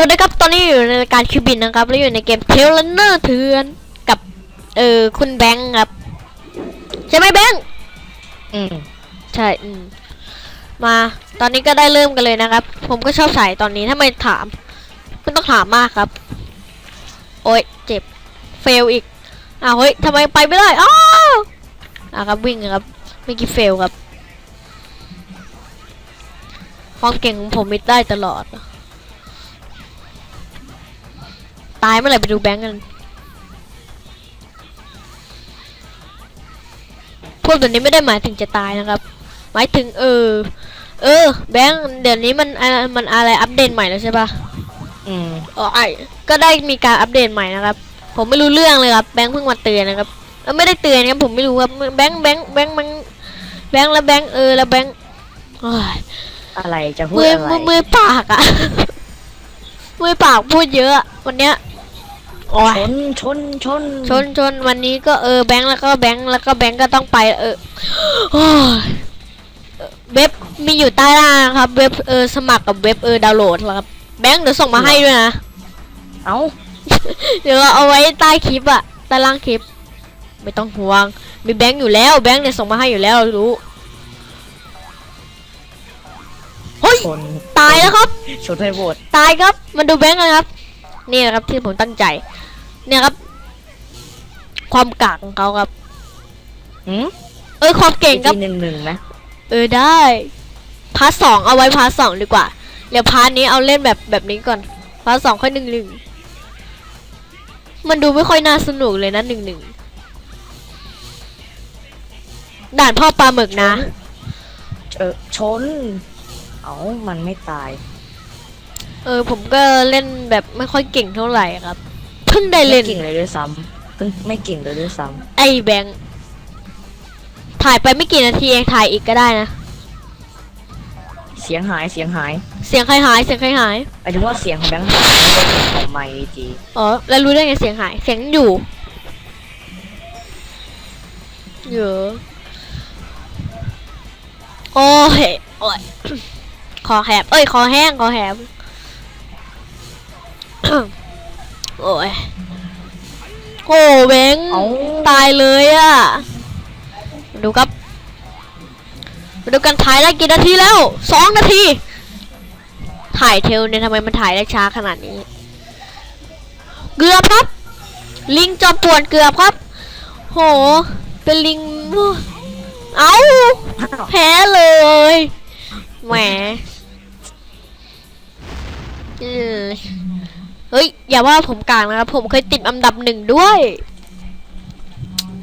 สวัสดีครับ ตอนนี้อยู่ในรายการคิวบินนะครับ แล้วอยู่ในเกมเทเลนเนอร์เถือนกับ เออคุณแบงค์ครับ ใช่ไหมแบงค์อืมใช่อืมมาตอนนี้ก็ได้เริ่มกันเลยนะครับ ผมก็ชอบใส่ตอนนี้ถ้าไม่ถามไม่ต้องถามมากครับ โอ๊ยเจ็บเฟลอีกอ้าวเฮ้ยทำไมไปไม่ได้อ้าวอะครับวิ่งครับไม่อกี้เฟลครับความเก่งของผมมิดได้ตลอด ตายเมื่อไหร่ไปดูแบงก์กันพูดแบบนี้ไม่ได้หมายถึงจะตายนะครับ หมายถึงเออ เออ แบงค์เดี๋ยวนี้มันอ่ามันอะไรอัปเดตใหม่แล้วใช่ปะอืมอ๋อไอก็ได้มีการอัปเดตใหม่นะครับ ผมไม่รู้เรื่องเลยครับ แบงค์เพิ่งมาเตือนนะครับเออไม่ได้เตือนครับผมไม่รู้ครับแบงค์แบงค์แบงค์มันแบงค์แล้วแบงค์เออแล้วแบงค์โอ้ยอะไรจะพูดมืออะไรมือมือปากอะ มือปากพูดเยอะ วันเนี้ยโอ้ยชนชนชนชนชนวันนี้ก็เออแบงค์แล้วก็แบงค์แล้วก็แบงค์ก็ต้องไป เออโอ้ยเว็บมีอยู่ใต้ล่างครับ เว็บเออสมัครกับเว็บเออดาวน์โหลดครับ แบงค์เดี๋ยวส่งมาให้ด้วยนะ เอาเดี๋ยวเอาไว้ใต้คลิปอะใต้ล่างคลิป ไม่ต้องห่วง มีแบงค์อยู่แล้ว แบงค์เนี่ยส่งมาให้อยู่แล้วรู้ เฮ้ยชนตายแล้วครับ ชนให้โหวตตายครับมาดูแบงค์กันครับ นี่นะครับที่ผมตั้งใจ เนี่ยครับ ความกากของเขาครับ หืมเออความเก่งครับทีหนึ่งหนึ่งนะเออได้ พาร์ทสองเอาไว้พาร์ทสองดีกว่า เดี๋ยวพาร์ทนี้เอาเล่นแบบแบบนี้ก่อน พาร์ทสองค่อยหนึ่งหนึ่ง มันดูไม่ค่อยน่าสนุกเลยนะหนึ่งหนึ่ง ด่านพ่อปลาหมึกนะ เออชน เอ้ามันไม่ตาย เออผมก็เล่นแบบไม่ค่อยเก่งเท่าไหร่ครับ เพิ่งได้ไม่เล่น เก่งเลยด้วยซ้ำเพิ่งไม่เก่งเลยด้วยซ้ไอ้แบงค์ถ่ายไปไม่กี่นาทีเองถ่ายอีกก็ได้นะำเสียงหายเสียงหายเสียงใครหายเสียงใครหาย หมายถึงว่าเสียงของแบงค์หายไม่ใช่เสียงของไมค์จีอ๋อ แล้วรู้ได้ไงเสียงหาย เสียงอยู่เยอะโอ้ยโอ้ย คอแหบเอ้ย คอแห้ง คอแหบโอ้ยโอ้เบงเอ้าตายเลยอะมาดูครับมาดูกันถ่ายได้กี่นาทีแล้ว สองนาที ถ่ายเทลเนี่ยทำไมมันถ่ายได้ช้าขนาดนี้ เกือบครับ ลิงจอมป่วนเกือบครับ โห เป็นลิง เอ้า แพ้เลย แหม เออเฮ้ย อย่าว่าผมกลางนะครับ ผมเคยติดอันดับหนึ่งด้วย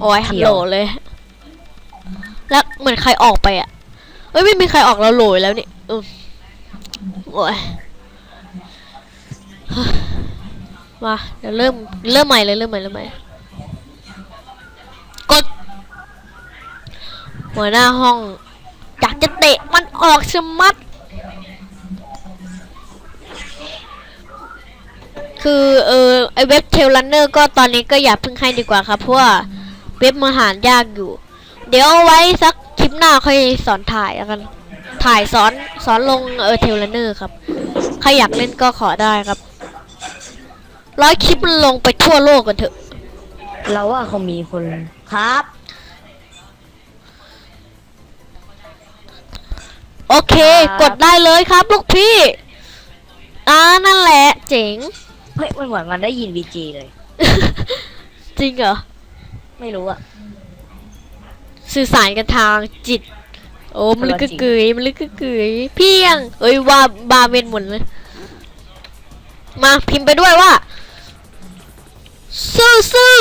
โอ้ยฮัลโหลเลย แล้วเหมือนใครออกไปอะเอ้ยไม่มีใครออกแล้วโหลยแล้วนี่อืมโอ้ยมาเดี๋ยวเริ่มเริ่มใหม่เลยเริ่มใหม่เริ่มใหม่กด หัวหน้าห้องอยากจะเตะมันออกชะมัด คือเออไอเว็บเทลลันเนอร์ก็ตอนนี้ก็อย่าเพิ่งให้ดีกว่าครับเพราะว่าเว็บมาหารยากอยู่ เดี๋ยวเอาไว้สักคลิปหน้าค่อยสอนถ่ายแล้วกัน ถ่ายสอนสอนลงเออเทลลันเนอร์ครับใครอยากเล่นก็ขอได้ครับ ร้อยคลิปมันลงไปทั่วโลกกันเถอะ เราว่าเขามีคนครับ โอเคครับกดได้เลยครับลูกพี่อ่านั่นแหละเจ๋งเฮ้ยมันเหมือนมันได้ยินวีจีเลย จริงเหรอ ไม่รู้อะ สื่อสารกันทางจิต โอ้มันลึกกึกจริงกึยมันลึกกึกกึยเพียง เอ้ยว่าบาเวนหมดเลยมาพิมพ์ไปด้วยว่า ซื่อซื่อ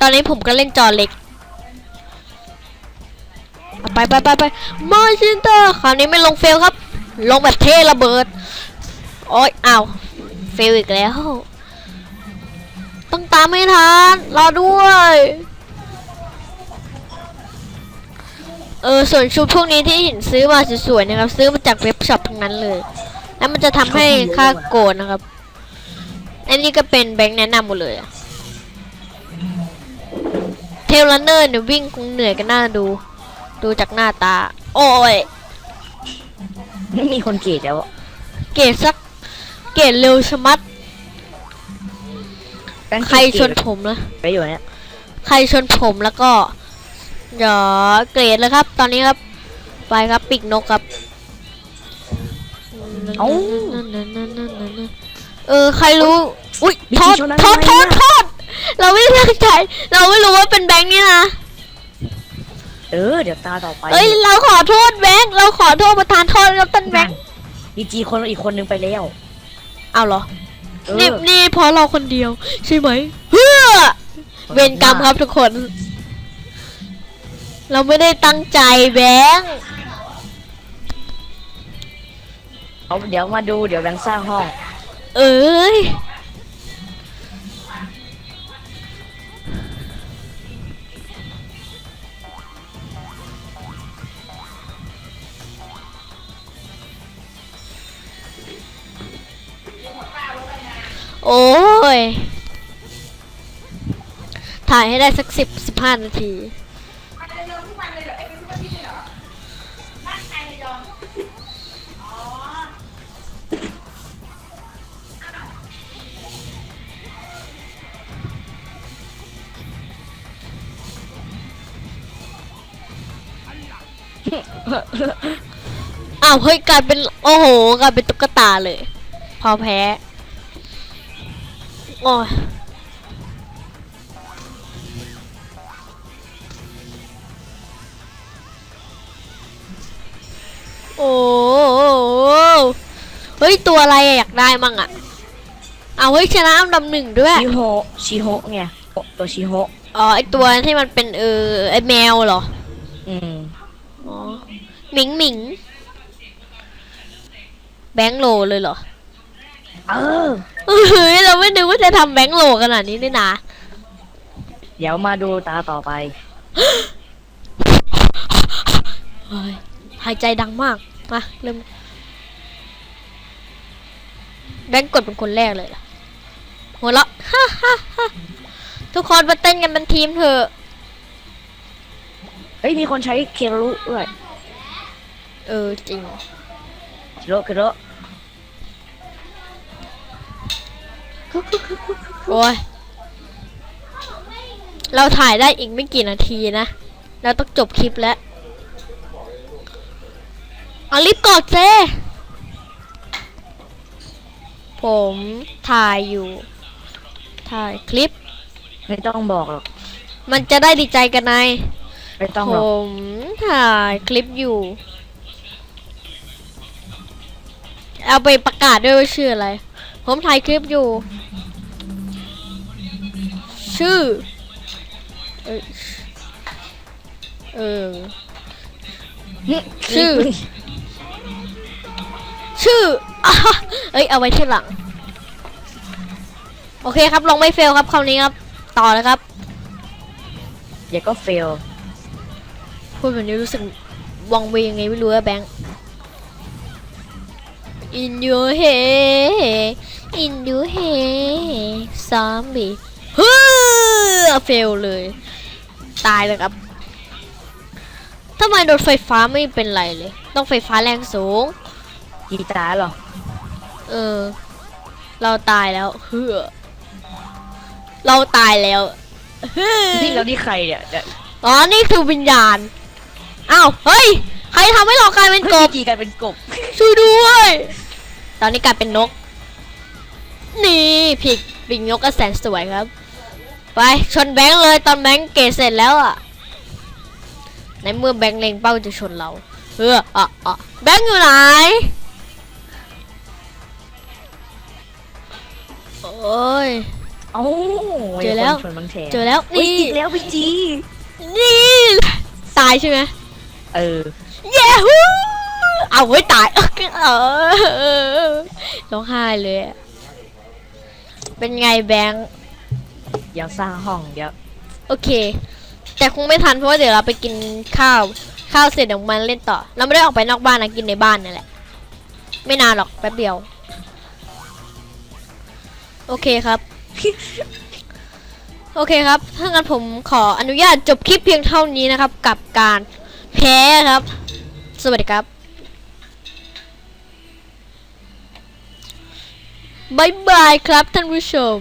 ตอนนี้ผมก็เล่นจอเล็กเอาไปไปไปไปมาชินเตอร์คราวนี้ไม่ลงเฟลครับ ลงแบบเทระเบิด โอ้ยอ้าวเฟลอีกแล้ว ต้องตามให้ทันรอด้วย เออส่วนชุดพวกนี้ที่เห็นซื้อมาสวยๆนะครับ ซื้อมาจากเว็บช็อปทั้งนั้นเลย แล้วมันจะทำให้ค่าโกนนะครับอันนี้ก็เป็นแบงค์แนะนำหมดเลยอะเทเลเนอร์เนี่ยวิ่งคงเหนื่อยกันหน้าดู ดูจากหน้าตา โอ้ย ไม่มีคนเกลียดแล้วเกรดสัก เกรดเร็วชะมัดแบงค์ใครชนเกลียดผมนะ ไปอยู่เนี่ยใครชนผมแล้วก็ เดี๋ยวเกรดเลยครับ ตอนนี้ครับ ไปครับปีกนกครับ เอ้า เออ ใครรู้ อุ้ยมีโทษชนอะไรโทษโทษนะโทษเราไม่ได้ตั้งใจ เราไม่รู้ว่าเป็นแบงค์นี่นะ เออเดี๋ยวตาต่อไปเอ้ยเราขอโทษแบงค์เราขอโทษประธานโทษครับท่านแบงค์ดีจีคนอีกคนนึงไปแล้วเอาเหรอเออนี่นี่เพราะเราคนเดียว ใช่ไหมเพื่อเวรกรรมครับทุกคน เราไม่ได้ตั้งใจแบงค์เอาเดี๋ยวมาดูเดี๋ยวแบงค์สร้างห้อง เอ้ย โอ้ย ถ่ายให้ได้สักสิบสิบห้านาที อ้าวเฮ้ยกลายเป็น โอ้โหกลายเป็นตุ๊กตาเลย พอแพ้ โอ้ยโอ้โหเฮ้ย ตัวอะไรอะอยากได้มั่งอะเอาวเฮ้ยชนะอันดับหนึ่งด้วยชิโฮชิโฮไงตัวชิโฮอ๋อไอตัวที่มันเป็นเออไอแมวเหรอ อืมอ๋อหมิงหมิง แบงค์โลเลยเหรอ เออ เฮ้ยเราไม่นึกว่าจะทำแบงค์โลขนาดนี้นี่นะ เดี๋ยวมาดูตาต่อไปเฮ้ยหายใจดังมาก มา เริ่ม แบงค์กดเป็นคนแรกเลยเหรอหัวเราะฮ่าฮ่าฮ่าทุกคนมาเต้นกันเป็นทีมเถอะ เฮ้ยมีคนใช้เคโรุด้วยเออจริง เคโรุเคโรุ โอ้ยเราถ่ายได้อีกไม่กี่นาทีนะ เราต้องจบคลิปแล้วเอารีบกดเซผมถ่ายอยู่ ถ่ายคลิป ไม่ต้องบอกหรอก มันจะได้ดีใจกันไงไม่ต้องผหรอกมถ่ายคลิปอยู่ เอาไปประกาศด้วยว่าชื่ออะไร ผมถ่ายคลิปอยู่ ชื่อ เอยเออชื่อ ชื่ออะเอ้ยเอาไว้ที่หลัง โอเคครับลงไม่เฟลครับคราวนี้ครับ ต่อเลยครับเดี๋ยวก็เฟลพูดแบบนี้รู้สึกวังเวงยังไงไม่รู้อะแบงค์ In your head In your head zombie เฮ้ อเฟลเลย ตายเลยครับทำไมรถไฟฟ้าไม่เป็นไรเลย ต้องไฟฟ้าแรงสูงกีตาร์เหรอ เออ เราตายแล้วเฮ้อเราตายแล้วเฮ้อนี่เรานี่ใครเนี่ยเดี๋ยวอ๋อ นี่คือวิญญาณ อ้าว เฮ้ย ใครทำให้เรากลายเป็นกบกีกันเป็นกบ ช่วยด้วย ตอนนี้กลายเป็นนก นี่ผิดปิงนกก็แสนสวยครับ ไปชนแบงค์เลยตอนแบงค์เกตเสร็จแล้วอะในเมื่อแบงค์เล็งเป้าจะชนเราเอออะอะแบงค์อยู่ไหนโอ้ยเอ้าเจอแล้วมีคนชนบังแทนเจอแล้วอุ๊ยนี่อีกแล้วพี่จีนี่ตายใช่ไหมเออเย้ฮู้เอาไว้ตายเออร้องไห้เลยอะเป็นไงแบงค์ เดี๋ยวสร้างห้องเดี๋ยวโอเค แต่คงไม่ทันเพราะว่าเดี๋ยวเราไปกินข้าว ข้าวเสร็จเดี๋ยวมันเล่นต่อ เราไม่ได้ออกไปนอกบ้านนะกินในบ้านนี่แหละ ไม่นานหรอกแป๊บเดียว โอเคครับ โอเคครับ ถ้างั้นผมขออนุญาตจบคลิปเพียงเท่านี้นะครับ กับการแพ้ครับ สวัสดีครับบายบายครับท่านผู้ชม